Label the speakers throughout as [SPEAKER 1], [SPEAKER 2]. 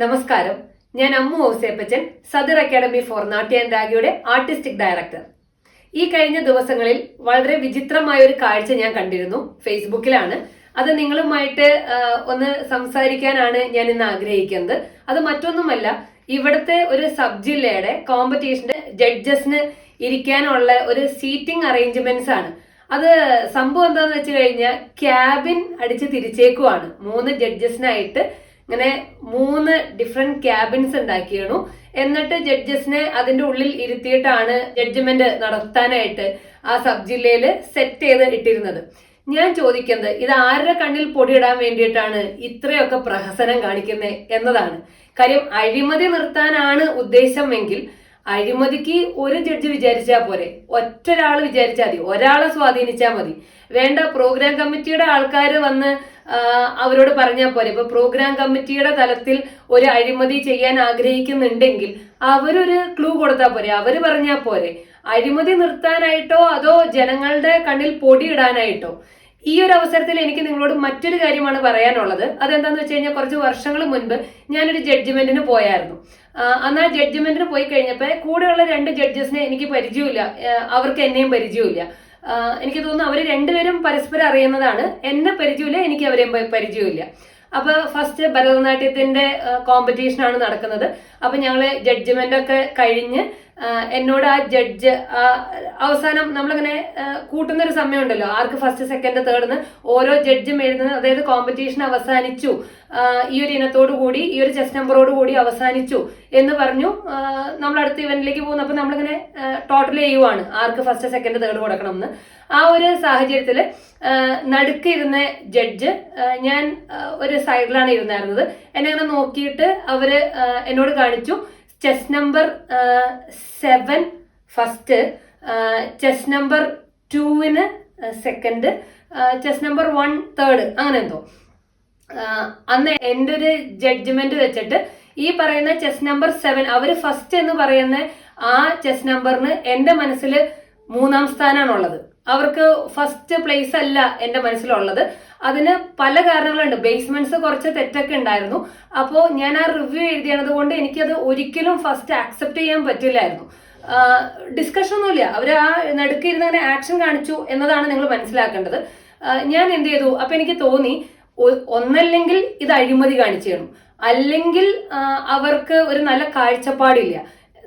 [SPEAKER 1] നമസ്കാരം. ഞാൻ അമ്മു ഔസേപ്പച്ചൻ സദർ academy for നാട്യ രാഗിയുടെ ആർട്ടിസ്റ്റിക് ഡയറക്ടർ. ഈ കഴിഞ്ഞ ദിവസങ്ങളിൽ വളരെ വിചിത്രമായ ഒരു കാഴ്ച ഞാൻ കണ്ടിരുന്നു ഫേസ്ബുക്കിലാണ്. അത് നിങ്ങളുമായിട്ട് ഒന്ന് സംസാരിക്കാനാണ് ഞാൻ ഇന്ന് ആഗ്രഹിക്കുന്നത്. അത് മറ്റൊന്നുമല്ല ഇവിടുത്തെ ഒരു സബ് ജില്ലയുടെ കോമ്പറ്റീഷന്റെ ജഡ്ജസിന് ഇരിക്കാനുള്ള ഒരു സീറ്റിംഗ് അറേഞ്ച്മെന്റ്സ് ആണ്. അത് സംഭവം എന്താന്ന് വെച്ച് കഴിഞ്ഞാൽ ക്യാബിൻ അടിച്ച് തിരിച്ചേക്കുവാണ്. മൂന്ന് ജഡ്ജസിനായിട്ട് ഇങ്ങനെ മൂന്ന് ഡിഫറെന്റ് ക്യാബിൻസ് ഉണ്ടാക്കിയാണ്. എന്നിട്ട് ജഡ്ജസിനെ അതിന്റെ ഉള്ളിൽ ഇരുത്തിയിട്ടാണ് ജഡ്ജ്മെന്റ് നടത്താനായിട്ട് ആ സബ് ജില്ലയിൽ സെറ്റ് ചെയ്ത് ഇട്ടിരുന്നത്. ഞാൻ ചോദിക്കുന്നത് ഇത് ആരുടെ കണ്ണിൽ പൊടിയിടാൻ വേണ്ടിയിട്ടാണ് ഇത്രയൊക്കെ പ്രഹസനം കാണിക്കുന്നത് എന്നതാണ്. കാര്യം അഴിമതി നിർത്താനാണ് ഉദ്ദേശമെങ്കിൽ അഴിമതിക്ക് ഒരു ജഡ്ജ് വിചാരിച്ചാൽ പോരെ. ഒറ്റൊരാൾ വിചാരിച്ചാൽ മതി. ഒരാളെ സ്വാധീനിച്ചാൽ മതി. വേണ്ട പ്രോഗ്രാം കമ്മിറ്റിയുടെ ആൾക്കാർ വന്ന് അവരോട് പറഞ്ഞാൽ പോരെ. ഇപ്പൊ പ്രോഗ്രാം കമ്മിറ്റിയുടെ തലത്തിൽ ഒരു അഴിമതി ചെയ്യാൻ ആഗ്രഹിക്കുന്നുണ്ടെങ്കിൽ അവരൊരു ക്ലൂ കൊടുത്താൽ പോരെ. അവർ പറഞ്ഞാൽ പോരെ. അഴിമതി നിർത്താനായിട്ടോ അതോ ജനങ്ങളുടെ കണ്ണിൽ പൊടിയിടാനായിട്ടോ? ഈ ഒരു അവസരത്തിൽ എനിക്ക് നിങ്ങളോട് മറ്റൊരു കാര്യമാണ് പറയാനുള്ളത്. അതെന്താന്ന് വെച്ച് കഴിഞ്ഞാൽ കുറച്ച് വർഷങ്ങൾ മുൻപ് ഞാനൊരു ജഡ്ജ്മെന്റിന് പോയായിരുന്നു. അന്ന് ജഡ്ജ്മെന്റിന് പോയി കഴിഞ്ഞപ്പോൾ കൂടെയുള്ള രണ്ട് ജഡ്ജസിനെ എനിക്ക് പരിചയമില്ല. അവർക്ക് എന്നെയും പരിചയമില്ല. എനിക്ക് തോന്നുന്നു അവർ രണ്ടുപേരും പരസ്പരം അറിയുന്നതാണ്. എന്നെ പരിചയമില്ല എനിക്ക് അവരെയും പരിചയമില്ല. അപ്പൊ ഫസ്റ്റ് ഭരതനാട്യത്തിന്റെ കോമ്പറ്റീഷൻ ആണ് നടക്കുന്നത്. അപ്പൊ ഞങ്ങൾ ജഡ്ജ്മെന്റ് ഒക്കെ കഴിഞ്ഞ് എന്നോട് ആ ജഡ്ജ് അവസാനം നമ്മളിങ്ങനെ കൂട്ടുന്ന ഒരു സമയമുണ്ടല്ലോ. ആർക്ക് ഫസ്റ്റ് സെക്കൻഡ് തേർഡ് എന്ന് ഓരോ ജഡ്ജും എഴുതുന്നത്. അതായത് കോമ്പറ്റീഷൻ അവസാനിച്ചു. ഈ ഒരു ഇനത്തോടു കൂടി ഈ ഒരു ചെസ് നമ്പറോട് കൂടി അവസാനിച്ചു എന്ന് പറഞ്ഞു. നമ്മൾ അടുത്ത ഇവന്റിലേക്ക് പോകുന്നു. അപ്പൊ നമ്മളിങ്ങനെ ടോട്ടൽ ചെയ്യുവാണ്. ആർക്ക് ഫസ്റ്റ് സെക്കൻഡ് തേർഡ് കൊടുക്കണം എന്ന് ആ ഒരു സാഹചര്യത്തിൽ നടുക്ക് ഇരുന്ന ജഡ്ജ് ഞാൻ ഒരു സൈഡിലാണ് ഇരുന്നായിരുന്നത്. എന്നെ അങ്ങനെ നോക്കിയിട്ട് അവർ എന്നോട് കാണിച്ചു. Chess number seven first chess number ടൂവിന് second chess number one third അങ്ങനെ എന്തോ. അന്ന് എന്റെ ഒരു ജഡ്ജ്മെന്റ് വെച്ചിട്ട് ഈ പറയുന്ന ചെസ് നമ്പർ സെവൻ അവർ ഫസ്റ്റ് എന്ന് പറയുന്ന ആ ചെസ് നമ്പറിന് എന്റെ മനസ്സിൽ മൂന്നാം സ്ഥാനമാണുള്ളത് അവർക്ക് ഫസ്റ്റ് പ്ലേസ് അല്ല എന്റെ മനസ്സിലുള്ളത്. അതിന് പല കാരണങ്ങളുണ്ട്. ബേസ്മെന്റ്സ് കുറച്ച് തെറ്റൊക്കെ ഉണ്ടായിരുന്നു. അപ്പോൾ ഞാൻ ആ റിവ്യൂ എഴുതിയത് കൊണ്ട് എനിക്കത് ഒരിക്കലും ഫസ്റ്റ് ആക്സെപ്റ്റ് ചെയ്യാൻ പറ്റില്ലായിരുന്നു. ഡിസ്കഷൻ ഒന്നുമില്ല. അവർ ആ നടുക്കിരുന്ന് അങ്ങനെ ആക്ഷൻ കാണിച്ചു എന്നതാണ് നിങ്ങൾ മനസ്സിലാക്കേണ്ടത്. ഞാൻ എന്ത് ചെയ്തു? അപ്പൊ എനിക്ക് തോന്നി ഒന്നല്ലെങ്കിൽ ഇത് അഴിമതി കാണിച്ചു തരണം അല്ലെങ്കിൽ അവർക്ക് ഒരു നല്ല കാഴ്ചപ്പാടില്ല.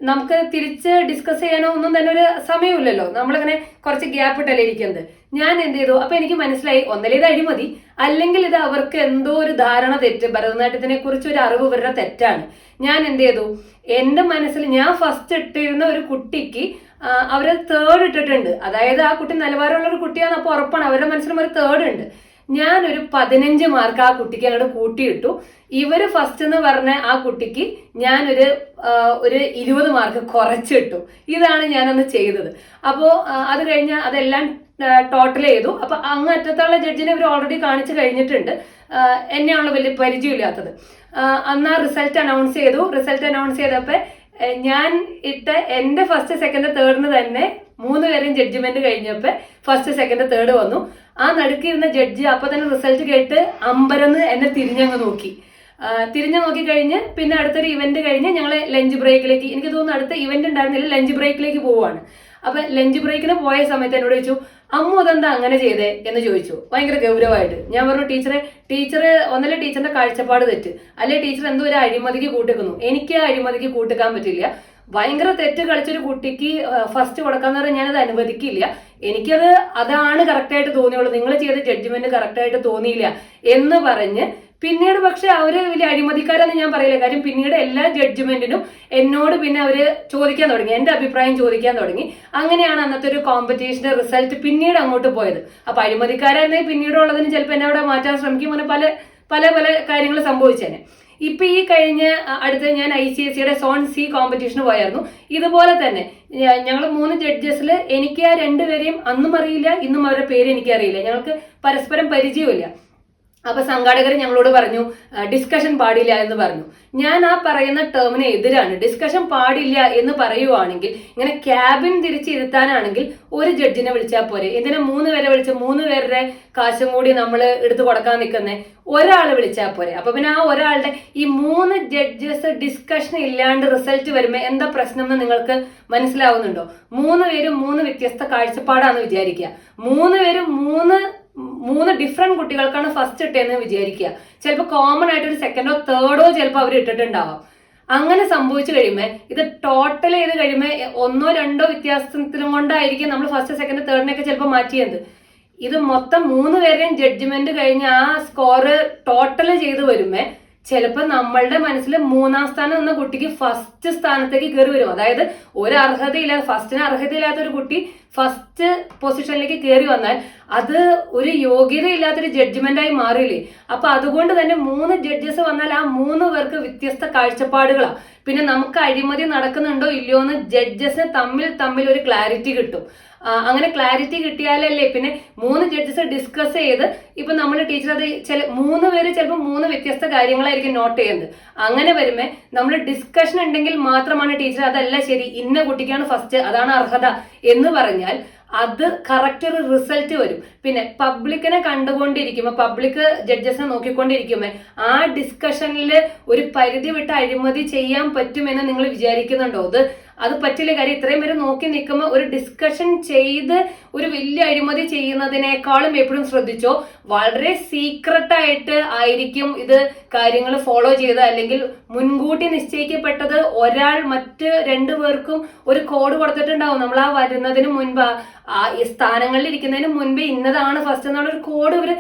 [SPEAKER 1] നമുക്ക് തിരിച്ച് ഡിസ്കസ് ചെയ്യാനോ ഒന്നും തന്നെ ഒരു സമയമില്ലല്ലോ. നമ്മളിങ്ങനെ കുറച്ച് ഗ്യാപ്പ് ഇട്ടല്ലേ ഇരിക്കുന്നത്. ഞാൻ എന്ത് ചെയ്തു? അപ്പൊ എനിക്ക് മനസ്സിലായി ഒന്നലേത് അഴിമതി? അല്ലെങ്കിൽ ഇത് അവർക്ക് എന്തോ ഒരു ധാരണ തെറ്റ് ഭരതനാട്യത്തിനെ കുറിച്ച് ഒരു അറിവ് ഇവരുടെ തെറ്റാണ്. ഞാൻ എന്ത് ചെയ്തു? എന്റെ മനസ്സിൽ ഞാൻ ഫസ്റ്റ് ഇട്ടിരുന്ന ഒരു കുട്ടിക്ക് അവരെ തേർഡ് ഇട്ടിട്ടുണ്ട്. അതായത് ആ കുട്ടി നിലവാരമുള്ള ഒരു കുട്ടിയാണ് അപ്പൊ ഉറപ്പാണ്. അവരുടെ മനസ്സിലും ഒരു തേർഡ് ഉണ്ട്. ഞാനൊരു പതിനഞ്ച് മാർക്ക് ആ കുട്ടിക്ക് അങ്ങോട്ട് കൂട്ടിയിട്ടു. ഇവർ ഫസ്റ്റ് എന്ന് പറഞ്ഞ ആ കുട്ടിക്ക് ഞാനൊരു ഒരു ഇരുപത് മാർക്ക് കുറച്ചിട്ടു. ഇതാണ് ഞാനന്ന് ചെയ്തത്. അപ്പോ അത് കഴിഞ്ഞ് അതെല്ലാം ടോട്ടൽ ചെയ്തു. അപ്പൊ അങ്ങ് അറ്റത്തുള്ള ജഡ്ജിനെ ഇവർ ഓൾറെഡി കാണിച്ചു കഴിഞ്ഞിട്ടുണ്ട്. എന്നെയാണോ വലിയ പരിചയമില്ലാത്തത്. അന്ന് റിസൾട്ട് അനൗൺസ് ചെയ്തു. റിസൾട്ട് അനൗൺസ് ചെയ്തപ്പോ ഞാൻ ഇട്ട എന്റെ ഫസ്റ്റ് സെക്കൻഡ് തേർഡിന് തന്നെ മൂന്ന് പേരും ജഡ്ജ്മെന്റ് കഴിഞ്ഞപ്പോ ഫസ്റ്റ് സെക്കൻഡ് തേർഡ് വന്നു. ആ നടുക്കിരുന്ന ജഡ്ജ് അപ്പൊ തന്നെ റിസൾട്ട് കേട്ട് അമ്പരന്ന് എന്നെ തിരിഞ്ഞങ്ങ് നോക്കി. തിരിഞ്ഞു നോക്കി കഴിഞ്ഞ് പിന്നെ അടുത്തൊരു ഇവന്റ് കഴിഞ്ഞ് ഞങ്ങൾ ലഞ്ച് ബ്രേക്കിലേക്ക് എനിക്ക് തോന്നുന്നു അടുത്ത ഇവന്റ് ഉണ്ടായിരുന്നില്ല ലഞ്ച് ബ്രേക്കിലേക്ക് പോവാണ്. അപ്പൊ ലഞ്ച് ബ്രേക്കിന് പോയ സമയത്ത് എന്നോട് ചോദിച്ചു അമ്മു അതെന്താ അങ്ങനെ ചെയ്തേ? എന്ന് ചോദിച്ചു. ഭയങ്കര ഗൗരവമായിട്ട്. ഞാൻ പറഞ്ഞു ടീച്ചറെ ടീച്ചർ ഒന്നല്ല ടീച്ചറിന്റെ കാഴ്ചപ്പാട് തെറ്റ്. അല്ലെ ടീച്ചർ എന്തോ ഒരു അഴിമതിക്ക് കൂട്ടിക്കുന്നു എനിക്ക് ആ അഴിമതിക്ക് കൂട്ടിക്കാൻ പറ്റില്ല. ഭയങ്കര തെറ്റ് കളിച്ചൊരു കുട്ടിക്ക് ഫസ്റ്റ് കൊടുക്കാന്ന് പറഞ്ഞാൽ ഞാനത് അനുവദിക്കില്ല. എനിക്കത് അതാണ് കറക്റ്റായിട്ട് തോന്നിയുള്ളൂ. നിങ്ങൾ ചെയ്ത ജഡ്ജ്മെന്റ് കറക്റ്റായിട്ട് തോന്നിയില്ല എന്ന് പറഞ്ഞ് പിന്നീട് പക്ഷെ അവർ വലിയ അഴിമതിക്കാരെന്ന് ഞാൻ പറയില്ല. കാര്യം പിന്നീട് എല്ലാ ജഡ്ജ്മെന്റിനും എന്നോട് പിന്നെ അവർ ചോദിക്കാൻ തുടങ്ങി. എന്റെ അഭിപ്രായം ചോദിക്കാൻ തുടങ്ങി. അങ്ങനെയാണ് അന്നത്തെ ഒരു കോമ്പറ്റീഷന്റെ റിസൾട്ട് പിന്നീട് അങ്ങോട്ട് പോയത്. അപ്പൊ അഴിമതിക്കാരായിരുന്നെങ്കിൽ പിന്നീടുള്ളതിന് ചിലപ്പോൾ എന്നെ അവിടെ മാറ്റാൻ ശ്രമിക്കും അങ്ങനെ പല പല പല കാര്യങ്ങൾ സംഭവിച്ചേനെ. ഇപ്പൊ ഈ കഴിഞ്ഞ അടുത്ത് ഞാൻ ഐ സി എസ് സിയുടെ സോൺ സി കോമ്പറ്റീഷന് പോയായിരുന്നു. ഇതുപോലെ തന്നെ ഞങ്ങൾ മൂന്ന് ജഡ്ജസിൽ എനിക്ക് ആ രണ്ടുപേരെയും അന്നും അറിയില്ല ഇന്നും അവരുടെ പേര് എനിക്കറിയില്ല. ഞങ്ങൾക്ക് പരസ്പരം പരിചയമില്ല അപ്പൊ സംഘാടകർ ഞങ്ങളോട് പറഞ്ഞു ഡിസ്കഷൻ പാടില്ല എന്ന് പറഞ്ഞു. ഞാൻ ആ പറയുന്ന ടേമിന് എതിരാണ്. ഡിസ്കഷൻ പാടില്ല എന്ന് പറയുവാണെങ്കിൽ ഇങ്ങനെ ക്യാബിൻ തിരിച്ചിരുത്താനാണെങ്കിൽ ഒരു ജഡ്ജിനെ വിളിച്ചാൽ പോരെ. എന്തിനാ മൂന്ന് പേരെ വിളിച്ച് മൂന്ന് പേരുടെ കാശും കൂടി നമ്മൾ എടുത്തു കൊടുക്കാൻ നിൽക്കുന്നേ ഒരാളെ വിളിച്ചാൽ പോരെ. അപ്പൊ പിന്നെ ആ ഒരാളുടെ ഈ മൂന്ന് ജഡ്ജസ് ഡിസ്കഷൻ ഇല്ലാണ്ട് റിസൾട്ട് വരുമ്പോൾ എന്താ പ്രശ്നം എന്ന് നിങ്ങൾക്ക് മനസ്സിലാവുന്നുണ്ടോ? മൂന്ന് പേരും മൂന്ന് വ്യത്യസ്ത കാഴ്ചപ്പാടാന്ന് വിചാരിക്കുക. മൂന്ന് പേരും മൂന്ന് മൂന്ന് ഡിഫറെന്റ് കുട്ടികൾക്കാണ് ഫസ്റ്റ് ഇട്ടതെന്ന് വിചാരിക്കുക. ചിലപ്പോൾ കോമൺ ആയിട്ട് ഒരു സെക്കൻഡോ തേർഡോ ചിലപ്പോൾ അവർ ഇട്ടിട്ടുണ്ടാവാം. അങ്ങനെ സംഭവിച്ചു കഴിയുമ്പോൾ ഇത് ടോട്ടൽ ചെയ്ത് കഴിയുമ്പോൾ ഒന്നോ രണ്ടോ വ്യത്യാസത്തിലും കൊണ്ടായിരിക്കും നമ്മൾ ഫസ്റ്റ് സെക്കൻഡ് തേർഡിനൊക്കെ ചിലപ്പോൾ മാറ്റിയത്. ഇത് മൊത്തം മൂന്ന് പേരുടെയും ജഡ്ജ്മെന്റ് കഴിഞ്ഞ് ആ സ്കോറ് ടോട്ടൽ ചെയ്ത് വരുമ്പോൾ ചിലപ്പോൾ നമ്മളുടെ മനസ്സിൽ മൂന്നാം സ്ഥാനം നിന്ന കുട്ടിക്ക് ഫസ്റ്റ് സ്ഥാനത്തേക്ക് കയറി വരും. അതായത് ഒരു അർഹതയില്ലാതെ ഫസ്റ്റിന് അർഹതയില്ലാത്ത ഒരു കുട്ടി ഫസ്റ്റ് പൊസിഷനിലേക്ക് കയറി വന്നാൽ അത് ഒരു യോഗ്യതയില്ലാത്തൊരു ജഡ്ജ്മെന്റായി മാറിയില്ലേ അപ്പൊ അതുകൊണ്ട് തന്നെ മൂന്ന് ജഡ്ജസ് വന്നാൽ ആ മൂന്ന് പേർക്ക് വ്യത്യസ്ത കാഴ്ചപ്പാടുകളാണ് പിന്നെ നമുക്ക് അഴിമതി നടക്കുന്നുണ്ടോ ഇല്ലയോ എന്ന് ജഡ്ജസിന് തമ്മിൽ തമ്മിൽ ഒരു ക്ലാരിറ്റി കിട്ടും. അങ്ങനെ ക്ലാരിറ്റി കിട്ടിയാലല്ലേ? പിന്നെ മൂന്ന് ജഡ്ജസ് ഡിസ്കസ് ചെയ്ത് ഇപ്പൊ നമ്മൾ ടീച്ചർ അത് ചില മൂന്ന് പേര് ചിലപ്പോൾ മൂന്ന് വ്യത്യസ്ത കാര്യങ്ങളായിരിക്കും നോട്ട് ചെയ്യുന്നത്. അങ്ങനെ വരുമ്പോൾ നമ്മൾ ഡിസ്കഷൻ ഉണ്ടെങ്കിൽ മാത്രമാണ് ടീച്ചർ അതല്ല ശരി ഇന്ന കുട്ടിക്കാണ് ഫസ്റ്റ് അതാണ് അർഹത എന്ന് പറഞ്ഞാൽ അത് കറക്റ്റ് ഒരു റിസൾട്ട് വരും. പിന്നെ പബ്ലിക്കിനെ കണ്ടുകൊണ്ടിരിക്കുമ്പോൾ പബ്ലിക് ജഡ്ജസിനെ നോക്കിക്കൊണ്ടിരിക്കുമ്പോൾ ആ ഡിസ്കഷനിൽ ഒരു പരിധി വിട്ട് അഴിമതി ചെയ്യാൻ പറ്റുമെന്ന് നിങ്ങൾ വിചാരിക്കുന്നുണ്ടോ? അത് അത് പറ്റില്ല കാര്യം ഇത്രയും പേര് നോക്കി നിൽക്കുമ്പോൾ ഒരു ഡിസ്കഷൻ ചെയ്ത് ഒരു വലിയ അഴിമതി ചെയ്യുന്നതിനേക്കാളും എപ്പോഴും ശ്രദ്ധിച്ചോ? വളരെ സീക്രട്ട് ആയിട്ട് ആയിരിക്കും ഇത് കാര്യങ്ങൾ ഫോളോ ചെയ്ത് അല്ലെങ്കിൽ മുൻകൂട്ടി നിശ്ചയിക്കപ്പെട്ടത് ഒരാൾ മറ്റ് രണ്ടു പേർക്കും ഒരു കോഡ് കൊടുത്തിട്ടുണ്ടാവും. നമ്മൾ ആ വരുന്നതിന് മുൻപ് ആ സ്ഥാനങ്ങളിൽ ഇരിക്കുന്നതിന് മുൻപ് ഇന്നതാണ് ഫസ്റ്റ് എന്നുള്ള ഒരു കോഡ് ഇവർ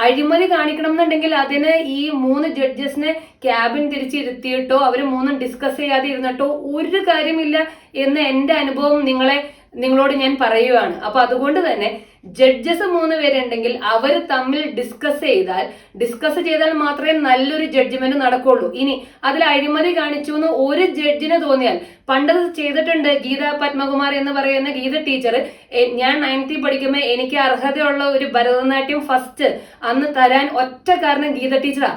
[SPEAKER 1] അഴിമതി കാണിക്കണം എന്നുണ്ടെങ്കിൽ അതിന് ഈ മൂന്ന് ജഡ്ജസിനെ ക്യാബിൻ തിരിച്ചിരുത്തിയിട്ടോ അവർ മൂന്നും ഡിസ്കസ് ചെയ്യാതെ ഇരുന്നിട്ടോ ഒരു കാര്യമില്ല എന്ന് എന്റെ അനുഭവം നിങ്ങളെ നിങ്ങളോട് ഞാൻ പറയുവാണ്. അപ്പൊ അതുകൊണ്ട് തന്നെ ജഡ്ജസ് മൂന്ന് പേരുണ്ടെങ്കിൽ അവർ തമ്മിൽ ഡിസ്കസ് ചെയ്താൽ ഡിസ്കസ് ചെയ്താൽ മാത്രമേ നല്ലൊരു ജഡ്ജ്മെന്റ് നടക്കുള്ളൂ. ഇനി അതിൽ അഴിമതി കാണിച്ചു എന്ന് ഒരു ജഡ്ജിന് തോന്നിയാൽ പണ്ടത് ചെയ്തിട്ടുണ്ട് ഗീത പത്മകുമാർ എന്ന് പറയുന്ന ഗീത ടീച്ചർ ഞാൻ നയൻത്തിൽ പഠിക്കുമ്പോൾ എനിക്ക് അർഹതയുള്ള ഒരു ഭരതനാട്യം ഫസ്റ്റ് അന്ന് തരാൻ ഒറ്റ കാരണം ഗീത ടീച്ചറാ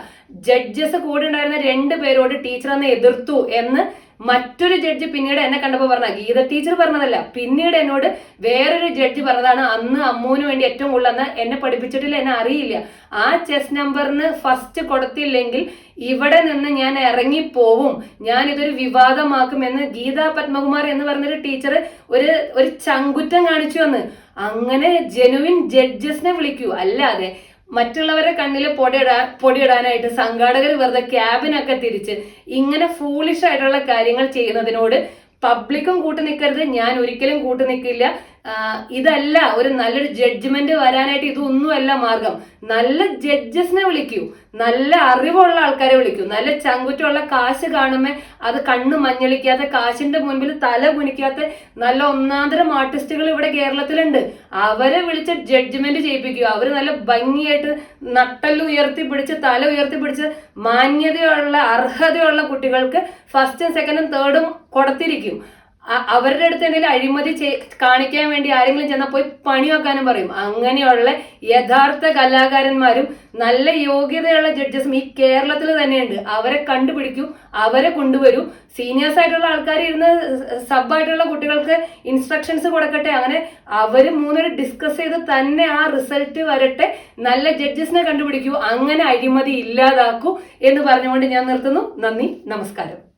[SPEAKER 1] ജഡ്ജസ് കൂടെ ഉണ്ടായിരുന്ന രണ്ട് പേരോട് ടീച്ചർ അന്ന് എതിർത്തു എന്ന് മറ്റൊരു ജഡ്ജ് പിന്നീട് എന്നെ കണ്ടപ്പോൾ പറഞ്ഞ ഗീത ടീച്ചർ പറഞ്ഞതല്ല പിന്നീട് എന്നോട് വേറൊരു ജഡ്ജ് പറഞ്ഞതാണ് അന്ന് അമ്മുവിന് വേണ്ടി ഏറ്റവും കൂടുതൽ അന്ന് എന്നെ പഠിപ്പിച്ചിട്ടില്ല എന്നെ അറിയില്ല. ആ ചെസ് നമ്പറിന് ഫസ്റ്റ് കൊടുത്തില്ലെങ്കിൽ ഇവിടെ നിന്ന് ഞാൻ ഇറങ്ങിപ്പോവും ഞാൻ ഇതൊരു വിവാദമാക്കും എന്ന് ഗീത പത്മകുമാർ എന്ന് പറഞ്ഞൊരു ടീച്ചർ ഒരു ഒരു ചങ്കുറ്റം കാണിച്ചു വന്ന് അങ്ങനെ ജെനുവിൻ ജഡ്ജസിനെ വിളിക്കൂ. അല്ലാതെ മറ്റുള്ളവരെ കണ്ണിൽ പൊടിയിടാൻ പൊടിയിടാനായിട്ട് സംഘാടകർ വെറുതെ ക്യാബിനൊക്കെ തിരിച്ച് ഇങ്ങനെ ഫൂളിഷ് ആയിട്ടുള്ള കാര്യങ്ങൾ ചെയ്യുന്നതിനോട് പബ്ലിക്കും കൂട്ടു നിൽക്കരുത് ഞാൻ ഒരിക്കലും കൂട്ടു നിൽക്കില്ല ഇതല്ല ഒരു നല്ലൊരു ജഡ്ജ്മെന്റ് വരാനായിട്ട് ഇതൊന്നുമല്ല മാർഗം. നല്ല ജഡ്ജസിനെ വിളിക്കൂ. നല്ല അറിവുള്ള ആൾക്കാരെ വിളിക്കൂ. നല്ല ചങ്കുറ്റുള്ള കാശ് കാണുമ്പോൾ അത് കണ്ണു മഞ്ഞളിക്കാത്ത കാശിന്റെ മുൻപിൽ തല കുനിക്കാത്ത നല്ല ഒന്നാന്തരം ആർട്ടിസ്റ്റുകൾ ഇവിടെ കേരളത്തിലുണ്ട്. അവരെ വിളിച്ച് ജഡ്ജ്മെന്റ് ചെയ്യിപ്പിക്കുക അവർ നല്ല ഭംഗിയായിട്ട് നട്ടൽ ഉയർത്തി പിടിച്ച് തല ഉയർത്തി പിടിച്ച് മാന്യതയുള്ള അർഹതയുള്ള കുട്ടികൾക്ക് ഫസ്റ്റും സെക്കൻഡും തേർഡും കൊടുത്തിരിക്കും. അവരുടെ അടുത്ത് എന്തെങ്കിലും അഴിമതി കാണിക്കാൻ വേണ്ടി ആരെങ്കിലും ചെന്നാൽ പോയി പണി വെക്കാനും പറയും. അങ്ങനെയുള്ള യഥാർത്ഥ കലാകാരന്മാരും നല്ല യോഗ്യതയുള്ള ജഡ്ജസും ഈ കേരളത്തിൽ തന്നെയുണ്ട്. അവരെ കണ്ടുപിടിക്കും അവരെ കൊണ്ടുവരും. സീനിയേഴ്സ് ആയിട്ടുള്ള ആൾക്കാർ ഇരുന്ന് സബായിട്ടുള്ള കുട്ടികൾക്ക് ഇൻസ്ട്രക്ഷൻസ് കൊടുക്കട്ടെ. അങ്ങനെ അവർ മൂന്നര ഡിസ്കസ് ചെയ്ത് തന്നെ ആ റിസൾട്ട് വരട്ടെ. നല്ല ജഡ്ജസിനെ കണ്ടുപിടിക്കൂ. അങ്ങനെ അഴിമതി ഇല്ലാതാക്കൂ എന്ന് പറഞ്ഞുകൊണ്ട് ഞാൻ നിർത്തുന്നു. നന്ദി നമസ്കാരം.